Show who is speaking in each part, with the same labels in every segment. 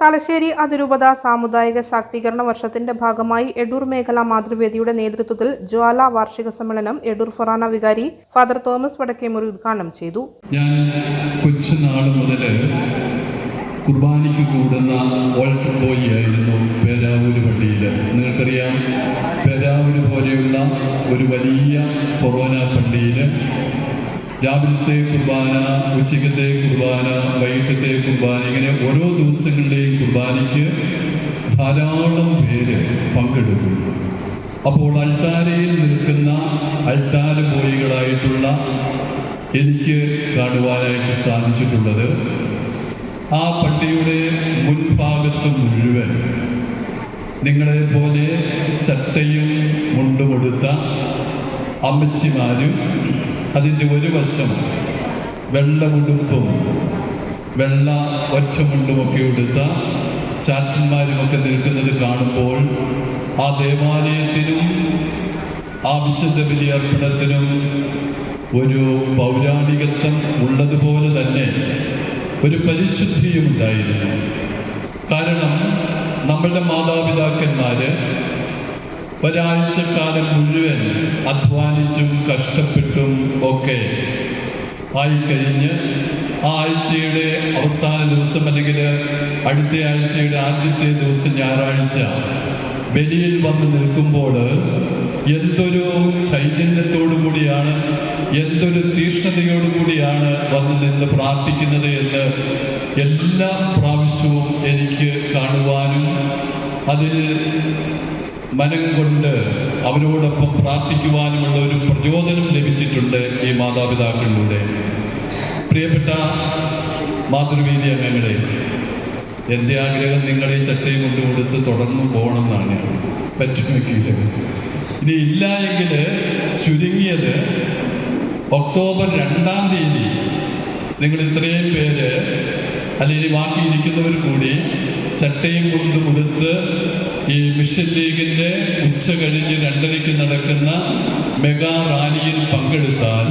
Speaker 1: തലശ്ശേരി അതിരൂപത സാമുദായിക ശാക്തീകരണ വർഷത്തിന്റെ ഭാഗമായി എഡൂർ മേഖലാ മാതൃവേദിയുടെ നേതൃത്വത്തിൽ ജ്വാല വാർഷിക സമ്മേളനം എഡൂർ ഫൊറാന വികാരി ഫാദർ തോമസ് വടക്കേമുറി ഉദ്ഘാടനം ചെയ്തു.
Speaker 2: ഞാൻ കൊച്ചുനാൾ മുതൽ കുർബാനയ്ക്ക് കൂടുന്ന ഓൾട്ടർ ബോയ് ആയിരുന്നു പേരാവൂര് പള്ളിയിൽ നിങ്ങൾക്കറിയാം പേരാവൂര് പോലെയുള്ള ഒരു വലിയ കൊറോന പള്ളിയിൽ രാവിലത്തെ കുർബാന ഉച്ചയ്ക്കത്തെ കുർബാന വൈകിട്ടത്തെ കുർബാന ഇങ്ങനെ ഓരോ ദിവസങ്ങളിലെയും കുർബാനയ്ക്ക് ധാരാളം പേര് പങ്കെടുക്കും. അപ്പോൾ അൾത്താരയിൽ നിൽക്കുന്ന അൾത്താര ബോയികളായിട്ടുള്ള എനിക്ക് കാണുവാനായിട്ട് സാധിച്ചിട്ടുള്ളത് ആ പള്ളിയുടെ മുൻഭാഗത്ത് മുഴുവൻ നിങ്ങളെ പോലെ ചട്ടയും മുണ്ടുമെടുത്ത അമ്മച്ചിമാരും അതിന്റെ ഒരു വശം വെള്ളമുടുപ്പും വെള്ള ഒറ്റമുണ്ടുമൊക്കെ എടുത്ത ചാച്ചന്മാരുമൊക്കെ നിൽക്കുന്നത് കാണുമ്പോൾ ആ ദേവാലയത്തിനും ആ വിശുദ്ധ ബലിയർപ്പണത്തിനും ഒരു പൗരാണികത്വം ഉള്ളതുപോലെ തന്നെ ഒരു പരിശുദ്ധിയും ഉണ്ടായിരുന്നു. കാരണം നമ്മളുടെ മാതാപിതാക്കന്മാര് ഒരാഴ്ചക്കാലം മുഴുവൻ അധ്വാനിച്ചും കഷ്ടപ്പെട്ടും ഒക്കെ ആയിക്കഴിഞ്ഞ് ആ ആഴ്ചയുടെ അവസാന ദിവസം അല്ലെങ്കിൽ അടുത്ത ആഴ്ചയുടെ ആദ്യത്തെ ദിവസം ഞായറാഴ്ച ബലിയിൽ വന്ന് നിൽക്കുമ്പോൾ എന്തൊരു ചൈതന്യത്തോടു കൂടിയാണ് എന്തൊരു തീഷ്ണതയോടു കൂടിയാണ് വന്ന് നിന്ന് പ്രാർത്ഥിക്കുന്നത് എന്ന് എല്ലാ പ്രാവശ്യവും എനിക്ക് കാണുവാനും അതിൽ മനം കൊണ്ട് അവരോടൊപ്പം പ്രാർത്ഥിക്കുവാനുമുള്ള ഒരു പ്രചോദനം ലഭിച്ചിട്ടുണ്ട് ഈ മാതാപിതാക്കളിലൂടെ. പ്രിയപ്പെട്ട മാതൃവീതി അംഗങ്ങളെ എന്റെ ആഗ്രഹം നിങ്ങളെ ചട്ടയും കൊണ്ട് കൊടുത്ത് തുടർന്നു പോകണമെന്നാണ്. പറ്റുമെങ്കിൽ ഇനി ഇല്ല എങ്കിൽ ചുരുങ്ങിയത് ഒക്ടോബർ രണ്ടാം തീയതി. നിങ്ങൾ ഇത്രയും പേര് അല്ലെങ്കിൽ ബാക്കി ഇരിക്കുന്നവർ കൂടി ചട്ടയും കൊണ്ട് കൊടുത്ത് ഈ മിഷൻ ലീഗിന്റെ ഉച്ച കഴിഞ്ഞ് രണ്ടരയ്ക്ക് നടക്കുന്ന മെഗാ റാലിയിൽ പങ്കെടുത്താൽ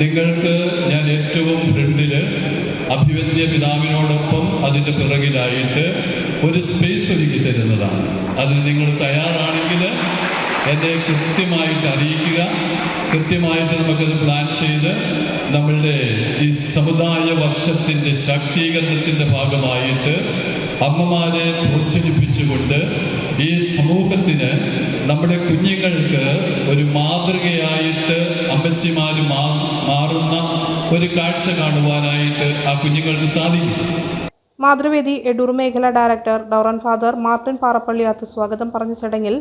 Speaker 2: നിങ്ങൾക്ക് ഞാൻ ഏറ്റവും ഫ്രണ്ടിൽ അഭിവന്യ പിതാവിനോടൊപ്പം അതിന്റെ പിറകിലായിട്ട് ഒരു സ്പേസ് ഒരുക്കി തരുന്നതാണ്. അതിന് നിങ്ങൾ തയ്യാറാണെങ്കിൽ എന്നെ കൃത്യമായിട്ട് അറിയിക്കുക. കൃത്യമായിട്ട് നമുക്കത് പ്ലാൻ ചെയ്ത് നമ്മളുടെ ഈ സമുദായ വർഷത്തിന്റെ ശാക്തീകരണത്തിന്റെ ഭാഗമായിട്ട് അമ്മമാരെ പ്രോത്സാഹിപ്പിച്ചുകൊണ്ട് ഈ സമൂഹത്തിന് നമ്മുടെ കുഞ്ഞുങ്ങൾക്ക് ഒരു മാതൃകയായിട്ട് അമ്മച്ചിമാർ മാറുന്ന ഒരു കാഴ്ച കാണുവാനായിട്ട് ആ കുഞ്ഞുങ്ങൾക്ക് സാധിക്കും.
Speaker 1: മാതൃവേദി എടൂർ മേഖല ഡയറക്ടർ ഡോറൻ ഫാദർ മാർട്ടിൻ പാറപ്പള്ളി പാറപ്പള്ളിയാത്ത് സ്വാഗതം പറഞ്ഞ ചടങ്ങിൽ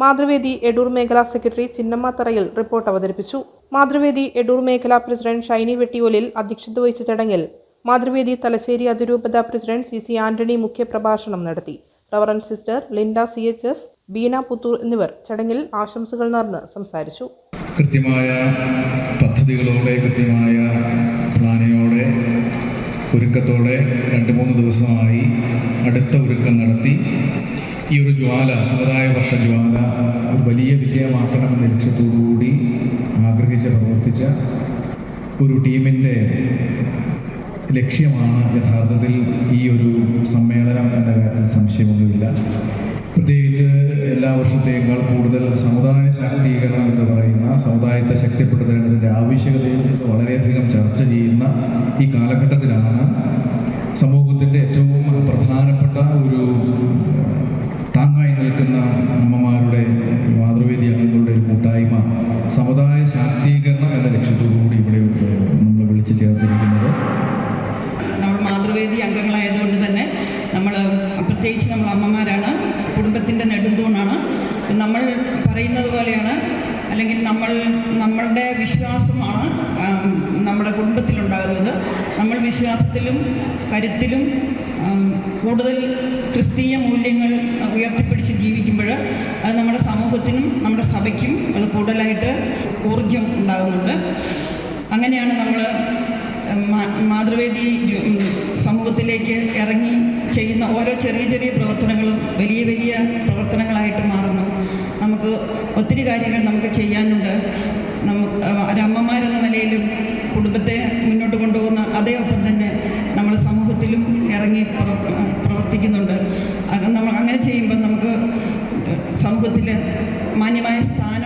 Speaker 1: മാതൃവേദി എഡൂർ മേഖലാ സെക്രട്ടറി ചിന്നമ്മ തറയിൽ റിപ്പോർട്ട് അവതരിപ്പിച്ചു. മാതൃവേദി എഡൂർ മേഖലാ പ്രസിഡന്റ് ഷൈനി വെട്ടിയോലിൽ അധ്യക്ഷത വഹിച്ച ചടങ്ങിൽ മാതൃവേദി തലശ്ശേരി അതിരൂപത പ്രസിഡന്റ് സി സി ആന്റണി മുഖ്യപ്രഭാഷണം നടത്തി. Reverend sister Linda C H F Beena Puthur എന്നിവർ ചടങ്ങിൽ ആശംസകൾ നേർന്ന് സംസാരിച്ചു.
Speaker 3: കൃത്യമായ പദ്ധതികളോടെ കൃത്യമായ പ്ലാനിങ്ങോടെ ഒരുക്കത്തോടെ രണ്ട് മൂന്ന് ദിവസമായി അടുത്ത ഒരുക്കം നടത്തി. ഈ ഒരു ജ്വാല സമുദായ വർഷ ജ്വാല ഒരു വലിയ വിജയമാക്കണമെന്ന ലക്ഷ്യത്തോടുകൂടി ആഗ്രഹിച്ച് പ്രവർത്തിച്ച ഒരു ടീമിന്റെ ലക്ഷ്യമാണ് യഥാർത്ഥത്തിൽ ഈ ഒരു സമ്മേളനം എന്ന കാര്യത്തിൽ സംശയമൊന്നുമില്ല. പ്രത്യേകിച്ച് എല്ലാ വർഷത്തേക്കാൾ കൂടുതൽ സമുദായ ശാക്തീകരണം എന്ന് പറയുന്ന സമുദായത്തെ ശക്തിപ്പെടുത്തേണ്ടതിന്റെ ആവശ്യകതയിൽ വളരെയധികം ചർച്ച ചെയ്യുന്ന ഈ കാലഘട്ടത്തിലാണ് സമൂഹത്തിന്റെ ഏറ്റവും പ്രധാനപ്പെട്ട ഒരു സമുദായ ശാക്തീകരണം എന്ന ലക്ഷ്യത്തോടുകൂടി ഇവിടെ നമ്മൾ വിളിച്ചു ചേർത്തിരിക്കുന്നത്.
Speaker 4: നമ്മൾ മാതൃവേദി അംഗങ്ങളായതുകൊണ്ട് തന്നെ നമ്മൾ പ്രത്യേകിച്ച് നമ്മൾ അമ്മമാരാണ് കുടുംബത്തിന്റെ നെടുന്തൂണാണ്. നമ്മൾ പറയുന്നത് പോലെയാണ് അല്ലെങ്കിൽ നമ്മൾ നമ്മളുടെ വിശ്വാസമാണ് നമ്മുടെ കുടുംബത്തിലുണ്ടാകുന്നത്. നമ്മൾ വിശ്വാസത്തിലും കരുത്തിലും കൂടുതൽ ക്രിസ്തീയ മൂല്യങ്ങൾ ഉയർത്തിപ്പിടിച്ച് ജീവിക്കുമ്പോൾ അത് നമ്മുടെ സമൂഹത്തിനും നമ്മുടെ സഭയ്ക്കും അത് കൂടുതലായിട്ട് ഊർജം ഉണ്ടാകുന്നുണ്ട്. അങ്ങനെയാണ് നമ്മൾ മാതൃവേദി സമൂഹത്തിലേക്ക് ഇറങ്ങി ചെയ്യുന്ന ഓരോ ചെറിയ ചെറിയ പ്രവർത്തനങ്ങളും വലിയ വലിയ പ്രവർത്തനങ്ങളായിട്ട് മാറുന്നു. നമുക്ക് ഒത്തിരി കാര്യങ്ങൾ നമുക്ക് ചെയ്യാനുണ്ട്. നമുക്ക് ഒരമ്മമാരെന്ന നിലയിലും കുടുംബത്തെ മുന്നോട്ട് കൊണ്ടുപോകുന്ന അതേ സമൂഹത്തിൽ മാന്യമായ സ്ഥാനം